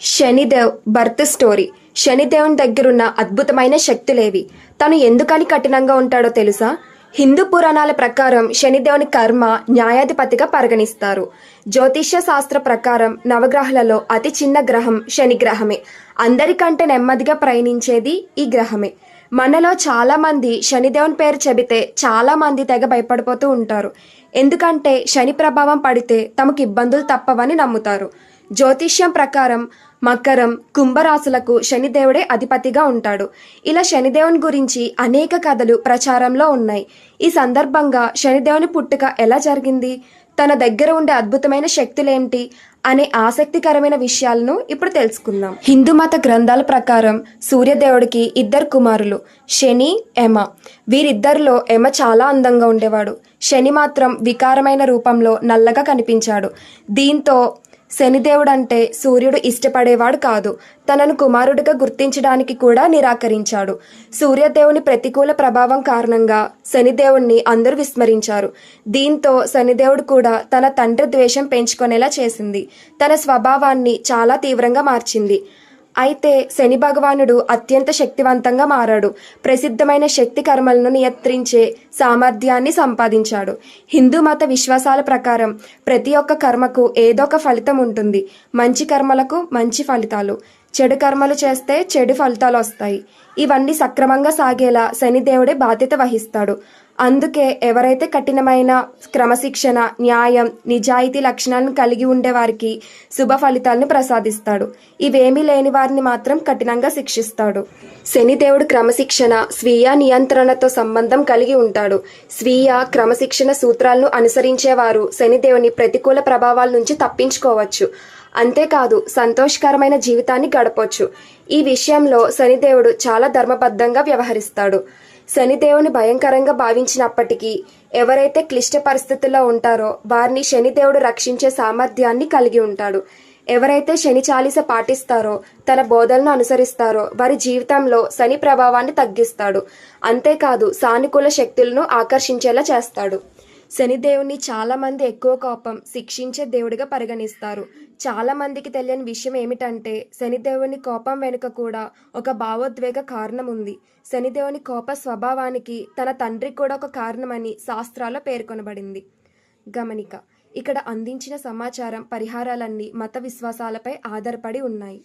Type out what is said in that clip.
Shani Dev birth story. శనిదేవుని దగ్గరున్న అద్భుతమైన శక్తులేవి. తను ఎందుకని కఠినంగా ఉంటాడో తెలుసా? హిందూ పురాణాల ప్రకారం శనిదేవుని కర్మ న్యాయాధిపతిగా పరిగణిస్తారు. జ్యోతిష్య శాస్త్ర ప్రకారం నవగ్రహాలలో అతి చిన్న గ్రహం శని గ్రహమే. అందరికంటే నెమ్మదిగా ప్రయాణించేది ఈ గ్రహమే. మనలో చాలామంది శనిదేవుని పేరు చెబితే చాలామంది తెగ భయపడిపోతూ ఉంటారు. ఎందుకంటే శని ప్రభావం పడితే తమకు ఇబ్బందులు తప్పవని నమ్ముతారు. జ్యోతిష్యం ప్రకారం మకరం కుంభరాశులకు శనిదేవుడే అధిపతిగా ఉంటాడు. ఇలా శనిదేవుని గురించి అనేక కథలు ప్రచారంలో ఉన్నాయి. ఈ సందర్భంగా శనిదేవుని పుట్టుక ఎలా జరిగింది? తన దగ్గర ఉండే అద్భుతమైన శక్తులేంటి? అనే ఆసక్తికరమైన విషయాలను ఇప్పుడు తెలుసుకుందాం. హిందూ మత గ్రంథాల ప్రకారం సూర్యదేవుడికి ఇద్దరు కుమారులు శని ఎమ వీరిద్దరిలో ఎమ చాలా అందంగా ఉండేవాడు. శని మాత్రం వికారమైన రూపంలో నల్లగా కనిపించాడు. దీంతో శనిదేవుడు అంటే సూర్యుడు ఇష్టపడేవాడు కాదు. తనను కుమారుడిగా గుర్తించడానికి కూడా నిరాకరించాడు. సూర్యదేవుని ప్రతికూల ప్రభావం కారణంగా శనిదేవుణ్ణి అందరూ విస్మరించారు. దీంతో శనిదేవుడు కూడా తన తండ్రి ద్వేషం పెంచుకునేలా చేసింది. తన స్వభావాన్ని చాలా తీవ్రంగా మార్చింది. అయితే శని భగవానుడు అత్యంత శక్తివంతంగా మారాడు. ప్రసిద్ధమైన శక్తి కర్మలను నియంత్రించే సామర్థ్యాన్ని సంపాదించాడు. హిందూ మత విశ్వాసాల ప్రకారం ప్రతి ఒక్క కర్మకు ఏదో ఒక ఫలితం ఉంటుంది. మంచి కర్మలకు మంచి ఫలితాలు. చెడు కర్మలు చేస్తే చెడు ఫలితాలు వస్తాయి. ఇవన్నీ సక్రమంగా సాగేలా శనిదేవుడే బాధ్యత వహిస్తాడు. అందుకే ఎవరైతే కఠినమైన క్రమశిక్షణ న్యాయం నిజాయితీ లక్షణాలను కలిగి ఉండే వారికి శుభ ఫలితాలను ప్రసాదిస్తాడు. ఇవేమీ లేని వారిని మాత్రం కఠినంగా శిక్షిస్తాడు. శనిదేవుడు క్రమశిక్షణ స్వీయ నియంత్రణతో సంబంధం కలిగి ఉంటాడు. స్వీయ క్రమశిక్షణ సూత్రాలను అనుసరించేవారు శనిదేవుని ప్రతికూల ప్రభావాల నుంచి తప్పించుకోవచ్చు. అంతేకాదు సంతోషకరమైన జీవితాన్ని గడపొచ్చు. ఈ విషయంలో శనిదేవుడు చాలా ధర్మబద్ధంగా వ్యవహరిస్తాడు. శనిదేవుని భయంకరంగా భావించినప్పటికీ ఎవరైతే క్లిష్ట పరిస్థితుల్లో ఉంటారో వారిని శనిదేవుడు రక్షించే సామర్థ్యాన్ని కలిగి ఉంటాడు. ఎవరైతే శని చాలీస పాటిస్తారో తన బోధనను అనుసరిస్తారో వారి జీవితంలో శని ప్రభావాన్ని తగ్గిస్తాడు. అంతేకాదు సానుకూల శక్తులను ఆకర్షించేలా చేస్తాడు. శనిదేవుని చాలా మంది ఎక్కువ కోపం శిక్షించే దేవుడిగా పరిగణిస్తారు. చాలా మందికి తెలియని విషయం ఏమిటంటే శనిదేవుని కోపం వెనుక కూడా ఒక భావోద్వేగ కారణం ఉంది శనిదేవుని కోప స్వభావానికి తన తండ్రి కూడా ఒక కారణమని శాస్త్రాల్లో పేర్కొనబడింది. గమనిక ఇక్కడ అందించిన సమాచారం పరిహారాలన్నీ మత విశ్వాసాలపై ఆధారపడి ఉన్నాయి.